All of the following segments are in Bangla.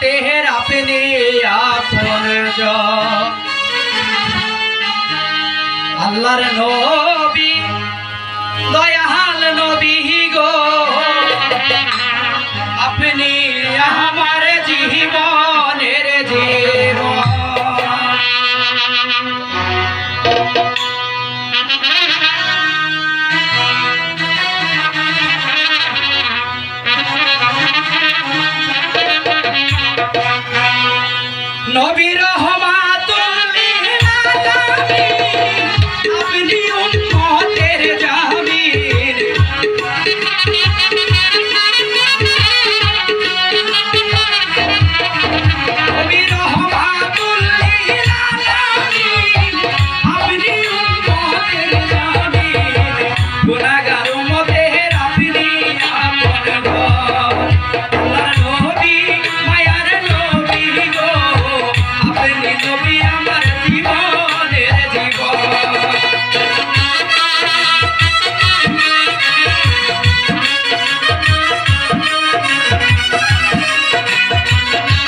তেহের আপনি আপন আল্লাহর নবী দয়াল নবী গো। আপনি Piro.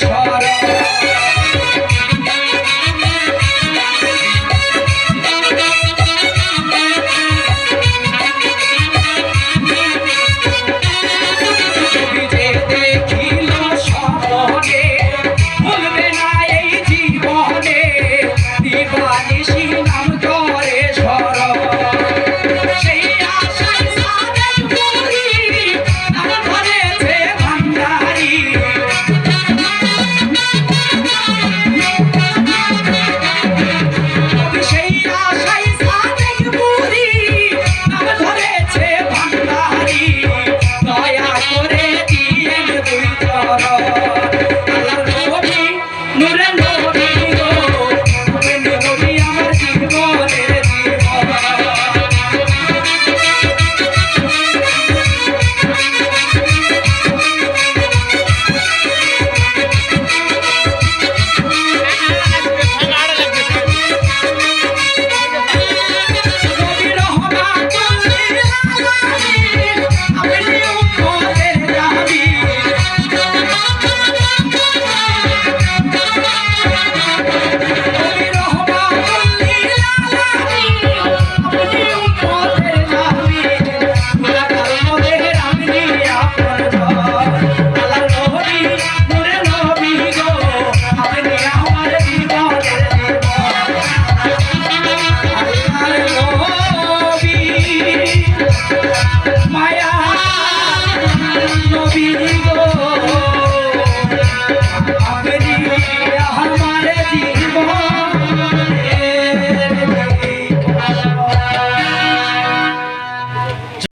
সর Be